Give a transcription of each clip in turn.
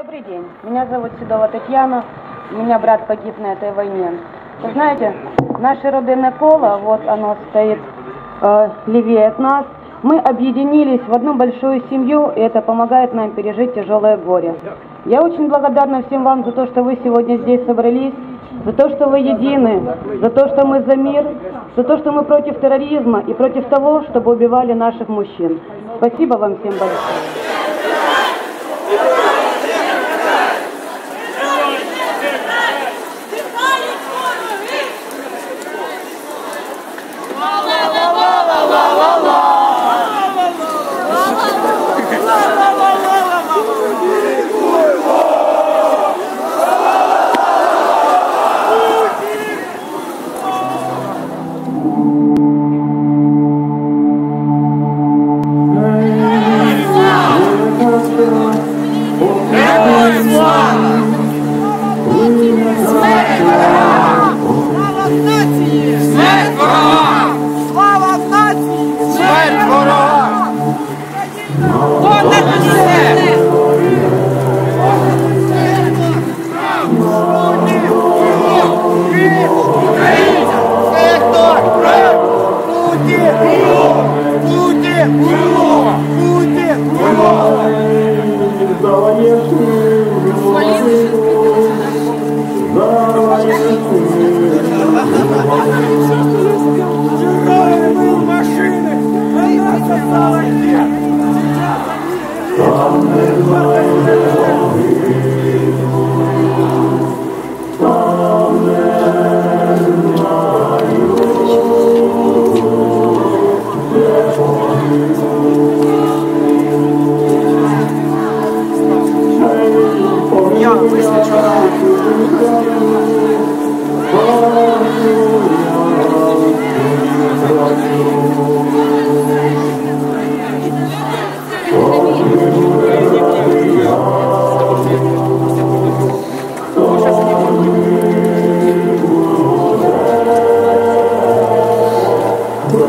Добрый день. Меня зовут Седова Татьяна. У меня брат погиб на этой войне. Вы знаете, наше родное коло, вот оно стоит э, левее от нас, мы объединились в одну большую семью, и это помогает нам пережить тяжелое горе. Я очень благодарна всем вам за то, что вы сегодня здесь собрались, за то, что вы едины, за то, что мы за мир, за то, что мы против терроризма и против того, чтобы убивали наших мужчин. Спасибо вам всем большое. Хто не понесе?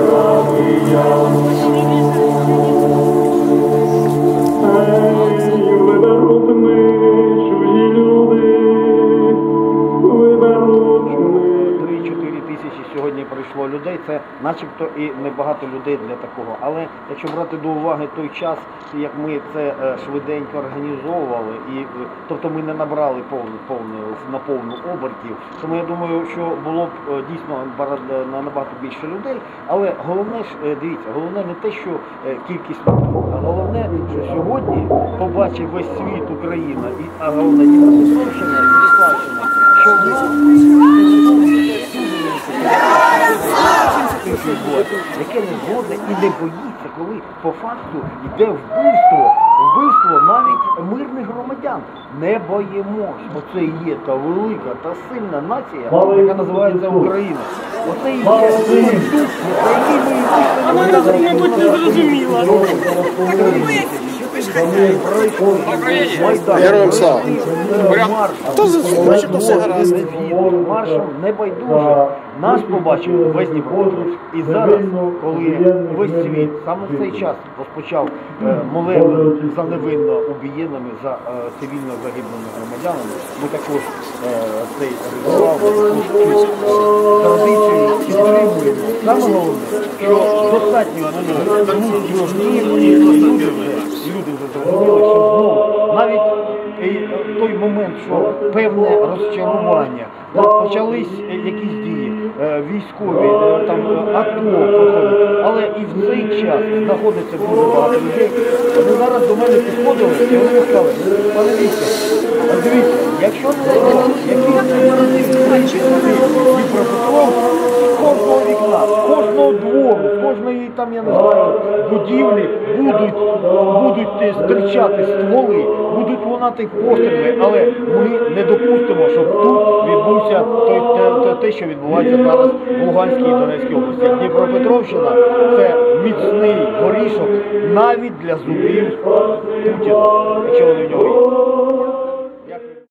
Hallelujah. Сьогодні людей. Це начебто і небагато людей для такого. Але якщо брати до уваги той час, як ми це е, швиденько організовували, і е, тобто ми не набрали повну повну на повну обертів, тому я думаю, що було б е, дійсно набагато більше людей. Але головне ж дивіться, головне не те, що кількість людей, а головне, що сьогодні побачив весь світ Україна і а головне Дніпропетровщина і Славщина, що яке не згодне і не боїться, коли по факту йде вбивство, вбивство навіть мирних громадян. Не боїмось, бо це і є та велика, та сильна нація, яка називається Україна. Оце і є той дух, який ми і вийшли. мабуть, не зрозуміла. Героям слава! Хто за що все гаразд? Маршем не байдуже. Нас побачив весь Дніпропетровськ. І зараз, коли весь світ саме в цей час розпочав е, молебен за невинно убієними, за е, цивільно загиблими громадянами, ми також е, цей ритуал, традицію підтримуємо. Саме головне, що достатньо і люди зрозуміли, що знову навіть і, е, той момент, що певне розчарування, от почались е, якісь дії, е, військові, е, там е, АТО проходить, але і в цей час знаходиться дуже багато людей. Вони зараз до мене підходили і вони сказали, пане дивіться, якщо це якісь кожної там, я не знаю, будівлі будуть, будуть е, зустрічати стволи, будуть лунати постріли, але ми не допустимо, щоб тут відбувся той, те, те, що відбувається зараз в Луганській і Донецькій області. Дніпропетровщина це міцний горішок навіть для зубів Путіна, якщо вони в нього.